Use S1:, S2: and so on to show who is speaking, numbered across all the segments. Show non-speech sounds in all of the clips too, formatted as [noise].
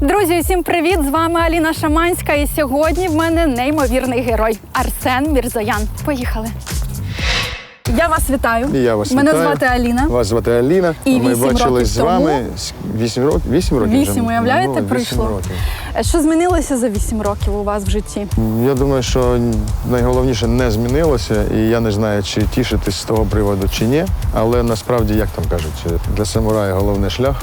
S1: Друзі, всім привіт! З вами Аліна Шаманська. І сьогодні в мене неймовірний герой Арсен Мірзоян. Поїхали. Я вас вітаю.
S2: І я вас
S1: Мене
S2: вітаю.
S1: звати Аліна.
S2: Вас звати Аліна.
S1: І
S2: Ми бачились з вами вісім років. Вісім років.
S1: Вісім,
S2: вже?
S1: уявляєте,
S2: Ну, 8
S1: пройшло?
S2: років.
S1: Що змінилося за вісім років у вас в житті?
S2: Я думаю, що найголовніше не змінилося, і я не знаю, чи тішитись з того приводу, чи ні. Але насправді, як там кажуть, для самурая головне шлях,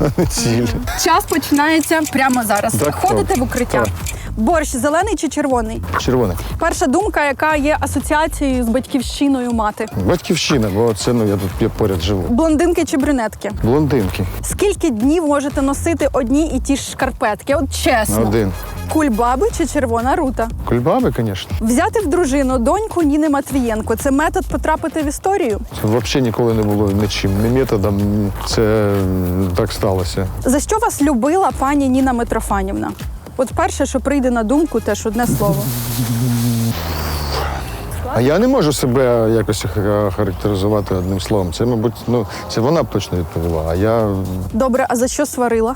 S2: а [laughs] не ціль.
S1: Час починається прямо зараз.
S2: Так,
S1: в укриття.
S2: Так.
S1: Борщ зелений чи червоний?
S2: Червоне.
S1: Перша думка, яка є асоціацією з батьківщиною мати.
S2: Батьківщина, бо це ну я тут я поряд живу.
S1: Блондинки чи брюнетки?
S2: Блондинки.
S1: Скільки днів можете носити одні і ті ж шкарпетки? От чесно.
S2: Один.
S1: Кульбаби чи червона рута?
S2: Кульбаби, звісно.
S1: Взяти в дружину доньку Ніни Матвієнко. Це метод потрапити в історію.
S2: Це взагалі ніколи не було нічим, не методом. Це так сталося.
S1: За що вас любила пані Ніна Митрофанівна? От перше, що прийде на думку, теж одне слово.
S2: А я не можу себе якось характеризувати одним словом. Це, мабуть, ну це вона б точно відповіла. А я,
S1: Добре, а за що сварила?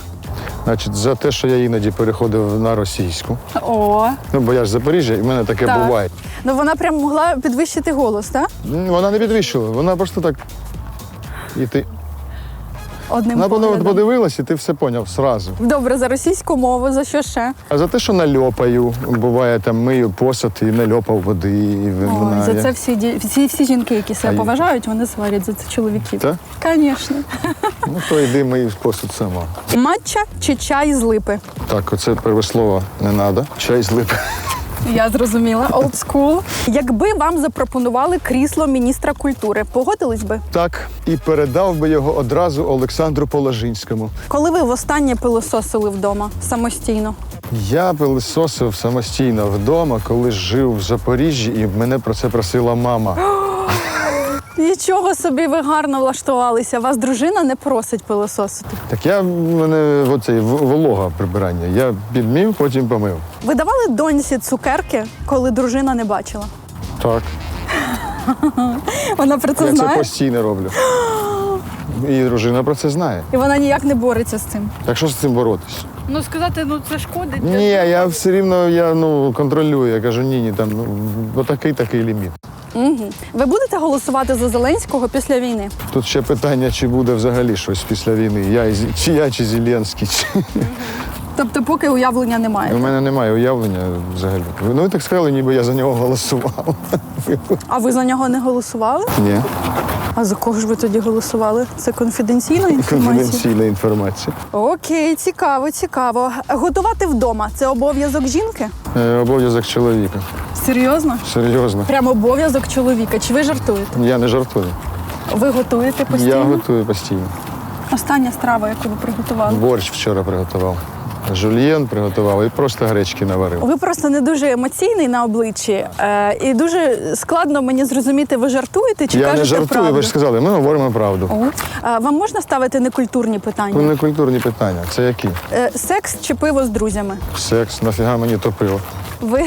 S2: значить, за те, що я іноді переходив на російську.
S1: О,
S2: Ну, бо я ж з Запоріжжя, і в мене таке
S1: Так.
S2: буває.
S1: ну вона прям могла підвищити голос, так?
S2: М, Вона не підвищила, вона просто так. І ти
S1: Одним
S2: вона воно
S1: поглядом.
S2: подивилась, і ти все поняв зразу.
S1: Добре, за російську мову, за що ще?
S2: А за те, що нальопаю, буває там мию посуд і нальопав води, і
S1: Ой,
S2: вина.
S1: за це всі, ді- всі, всі жінки, які себе
S2: А й-
S1: поважають, вони сварять за це чоловіків.
S2: Так?
S1: Звісно.
S2: Ну, то йди мий посуд сама.
S1: Матча чи чай з липи?
S2: Так, оце перше слово не треба. Чай з липи.
S1: Я зрозуміла. Old school. Якби вам запропонували крісло міністра культури, погодились би?
S2: Так, і передав би його одразу Олександру Положинському.
S1: Коли ви востаннє пилососили вдома самостійно?
S2: Я пилососив самостійно вдома, коли жив в Запоріжжі, і мене про це просила мама. [gasps]
S1: Нічого собі ви гарно влаштувалися. Вас дружина не просить пилососити.
S2: Так я в мене оцей волога прибирання. Я підмів, потім помив.
S1: Ви давали доньці цукерки, коли дружина не бачила?
S2: Так, [laughs]
S1: Вона про це
S2: я це постійно роблю. [gasps] І дружина про це знає.
S1: і вона ніяк не бореться з цим.
S2: Так що з цим боротись?
S1: Ну сказати, ну це шкодить.
S2: Ні, я все рівно я ну контролюю. Я кажу, ні, ні, там ну, отакий такий ліміт.
S1: Угу. Ви будете голосувати за Зеленського після війни?
S2: Тут ще питання, чи буде взагалі щось після війни. Я чи я, чи Зеленський. Чи...
S1: Тобто, поки уявлення немає.
S2: У мене немає уявлення взагалі. Ну ви так сказали, ніби я за нього голосував.
S1: А ви за нього не голосували?
S2: Ні,
S1: А за кого ж ви тоді голосували? Це конфіденційна інформація?
S2: конфіденційна інформація.
S1: Окей, цікаво, цікаво. Готувати вдома це обов'язок жінки?
S2: Е, Обов'язок чоловіка.
S1: Серйозно?
S2: Серйозно.
S1: Прям обов'язок чоловіка. Чи ви жартуєте?
S2: Я не жартую.
S1: Ви готуєте постійно?
S2: Я готую постійно.
S1: Остання страва, яку ви приготували.
S2: Борщ вчора приготував. Жульєн приготував і просто гречки наварив.
S1: Ви просто не дуже емоційний на обличчі, е, і дуже складно мені зрозуміти, ви жартуєте чи
S2: я
S1: кажете
S2: не жартую,
S1: правду?
S2: ви ж сказали, ми говоримо правду.
S1: О. Е, Вам можна ставити некультурні
S2: Ну,
S1: питання?
S2: не культурні питання. Це які?
S1: Е, Секс чи пиво з друзями?
S2: Секс, нафіга мені то пиво.
S1: Ви,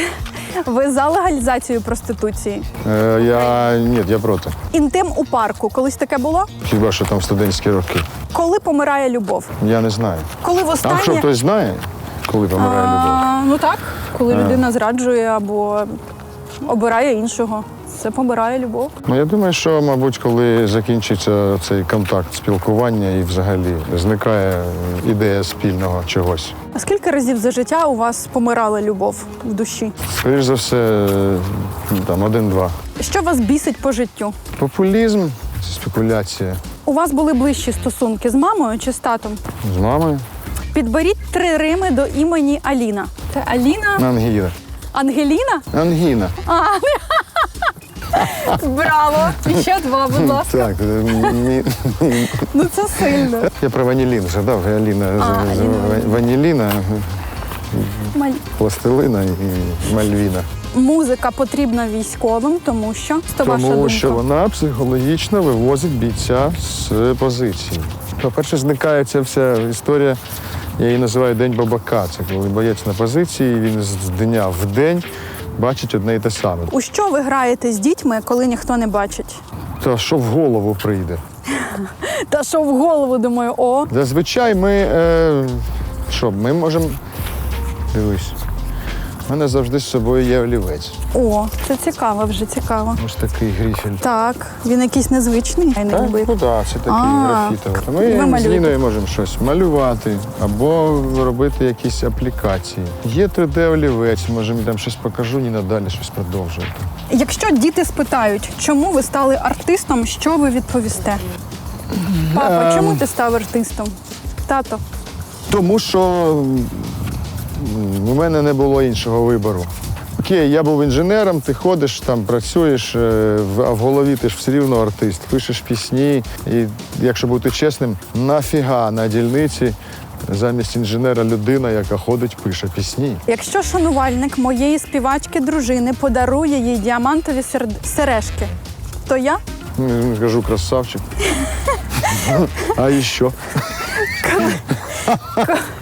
S1: ви за легалізацію проституції?
S2: Е, я ні, я проти.
S1: Інтим у парку. Колись таке було?
S2: Хіба що там студентські роки.
S1: Коли помирає любов?
S2: Я не знаю.
S1: Коли
S2: А що
S1: востаннє
S2: хтось знає, коли помирає любов?
S1: А, ну так, коли людина зраджує або обирає іншого. Це помирає любов.
S2: Ну я думаю, що, мабуть, коли закінчиться цей контакт, спілкування і взагалі зникає ідея спільного чогось.
S1: А скільки разів за життя у вас помирала любов в душі?
S2: Скоріш за все, там один-два.
S1: Що вас бісить по життю?
S2: Популізм, спекуляція
S1: У вас були ближчі стосунки з мамою чи з татом?
S2: з мамою.
S1: Підберіть три рими до імені Аліна. Це Аліна
S2: Ангіна.
S1: Ангеліна?
S2: Ангіна.
S1: Браво! І ще два, будь ласка.
S2: Так, е, мі-
S1: Ну це сильно.
S2: я про ванілін згадав. Аліна з- з-
S1: Аліна.
S2: ваніліна,
S1: Маль-
S2: пластилина і мальвіна.
S1: Музика потрібна військовим, тому що це ваша
S2: Тому
S1: думка.
S2: що вона психологічно вивозить бійця з позиції. По-перше, зникає ця вся історія, я її називаю День бабака. Це коли боєць на позиції, він з дня в день бачить одне і те саме.
S1: У що ви граєте з дітьми, коли ніхто не бачить?
S2: Та що в голову прийде?
S1: Та що в голову думаю, о,
S2: Зазвичай ми е, Що, ми можемо. Дивись. У мене завжди з собою є олівець.
S1: О, це цікаво, вже цікаво.
S2: Ось такий грифель.
S1: Так, він якийсь незвичний. Я не
S2: Так, ну так, це такий
S1: А,
S2: графітовий. То
S1: ви
S2: Ми з
S1: малюєте?
S2: Ніною можемо щось малювати або робити якісь аплікації. Є 3D-олівець, може, я там щось покажу, Ніна далі щось продовжувати.
S1: Якщо діти спитають, чому ви стали артистом, що ви відповісте? Папа,
S2: Ем.
S1: чому ти став артистом? Тато.
S2: Тому що у мене не було іншого вибору. Окей, я був інженером, ти ходиш, там працюєш, е, а в голові ти ж все рівно артист, пишеш пісні. І якщо бути чесним, нафіга на дільниці замість інженера людина, яка ходить, пише пісні.
S1: Якщо шанувальник моєї співачки дружини подарує їй діамантові сережки, то я
S2: Ну, Кажу, красавчик. [laughs] А і що? [laughs]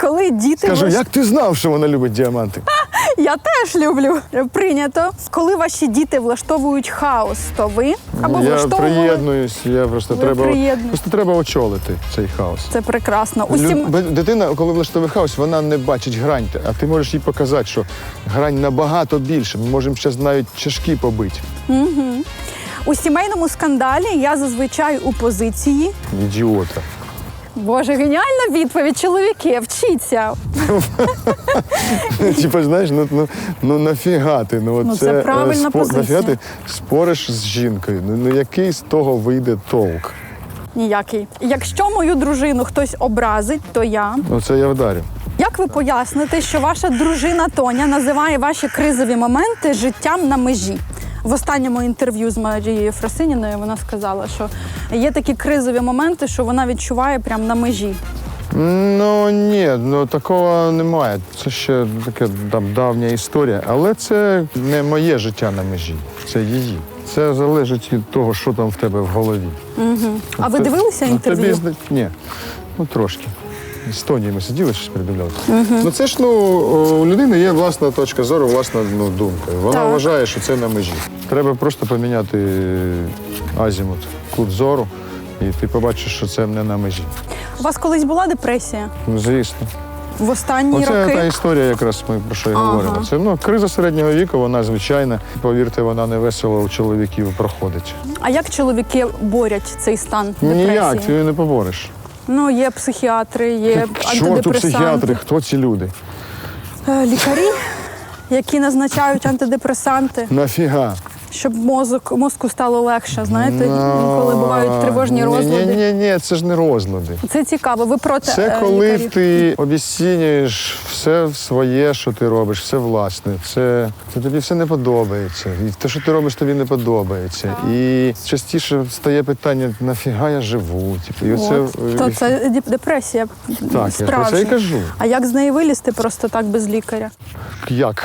S1: коли діти
S2: Кажу,
S1: влаш-
S2: як ти знав, що вона любить діаманти? [laughs]
S1: я теж люблю. Прийнято. Коли ваші діти влаштовують хаос, то ви або
S2: я
S1: влаштовували.
S2: приєднуюсь, я просто
S1: Ви
S2: треба, просто треба очолити цей хаос.
S1: Це прекрасно. Усім
S2: бе- Дитина, коли влаштовує хаос, вона не бачить грань, а ти можеш їй показати, що грань набагато більше. Ми можемо зараз навіть чашки побити.
S1: у сімейному скандалі я зазвичай у позиції.
S2: Ідіота.
S1: Боже, геніальна відповідь, чоловіки, вчіться. [laughs]
S2: Типа, знаєш, ну, ну, ну нафіга ти? Ну,
S1: Ну,
S2: це, е,
S1: правильна позиція.
S2: Нафіга ти спориш з жінкою? Ну, ну який з того вийде толк?
S1: Ніякий. Якщо мою дружину хтось образить, то я.
S2: Ну це я вдарю.
S1: Як ви поясните, що ваша дружина Тоня називає ваші кризові моменти життям на межі? В останньому інтерв'ю з Марією Фросиніною вона сказала, що є такі кризові моменти, що вона відчуває прямо на межі.
S2: Ну ні, ну такого немає. Це ще така там давня історія, але це не моє життя на межі, це її. Це залежить від того, що там в тебе в голові.
S1: А ви дивилися
S2: Ну,
S1: інтерв'ю?
S2: Тобі ні, ну трошки. З Тонією ми сиділи, щось передивлялися. Ну це ж ну у людини є власна точка зору, власна ну, думка. Вона
S1: Так.
S2: вважає, що це на межі. Треба просто поміняти азімут, кут зору, і ти побачиш, що це не на межі.
S1: У вас колись була депресія
S2: Ну, звісно.
S1: в останні
S2: Оце
S1: роки?
S2: та історія, якраз ми про що і
S1: Ага.
S2: говоримо. Це ну криза середнього віку, вона звичайна. Повірте, вона не весело у чоловіків проходить.
S1: А як чоловіки борять цей стан депресії?
S2: Ніяк, ти її не побореш.
S1: Ну, є психіатри, є
S2: чорту
S1: антидепресанти.
S2: психіатри, хто ці люди?
S1: Е, Лікарі, які назначають антидепресанти,
S2: Нафіга?
S1: Щоб мозок мозку стало легше. Знаєте,
S2: Ну,
S1: коли бувають тривожні розлади.
S2: Ні, ні, ні, це ж не розлади.
S1: Це цікаво. Ви проти
S2: Це
S1: е,
S2: коли
S1: лікарів?
S2: ти обіцінюєш все своє, що ти робиш, все власне. Це, це тобі все не подобається. І те, що ти робиш, тобі не подобається. І частіше стає питання, нафіга я живу? Типу, і оце,
S1: От. То це деп- депресія.
S2: Так, я про це і кажу.
S1: А як з неї вилізти просто так без лікаря?
S2: Як?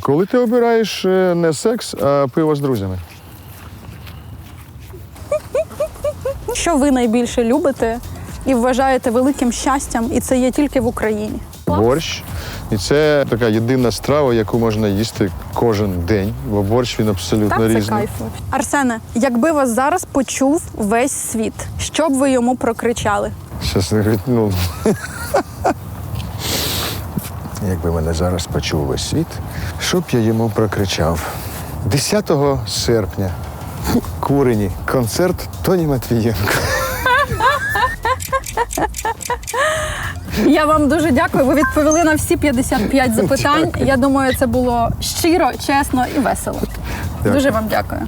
S2: Коли ти обираєш е, не секс, а пиво з друзями.
S1: Що ви найбільше любите і вважаєте великим щастям, і це є тільки в Україні?
S2: Борщ. І це така єдина страва, яку можна їсти кожен день, бо борщ він абсолютно
S1: Так, це
S2: різний.
S1: кайф. Арсене, якби вас зараз почув весь світ, що б ви йому прокричали?
S2: Щас не ну. Якби мене зараз почув весь світ, що б я йому прокричав? 10 серпня Курені концерт Тоні Матвієнко.
S1: Я вам дуже дякую. Ви відповіли на всі 55 запитань. Я думаю, це було щиро, чесно і весело.
S2: Дякую.
S1: Дуже вам дякую.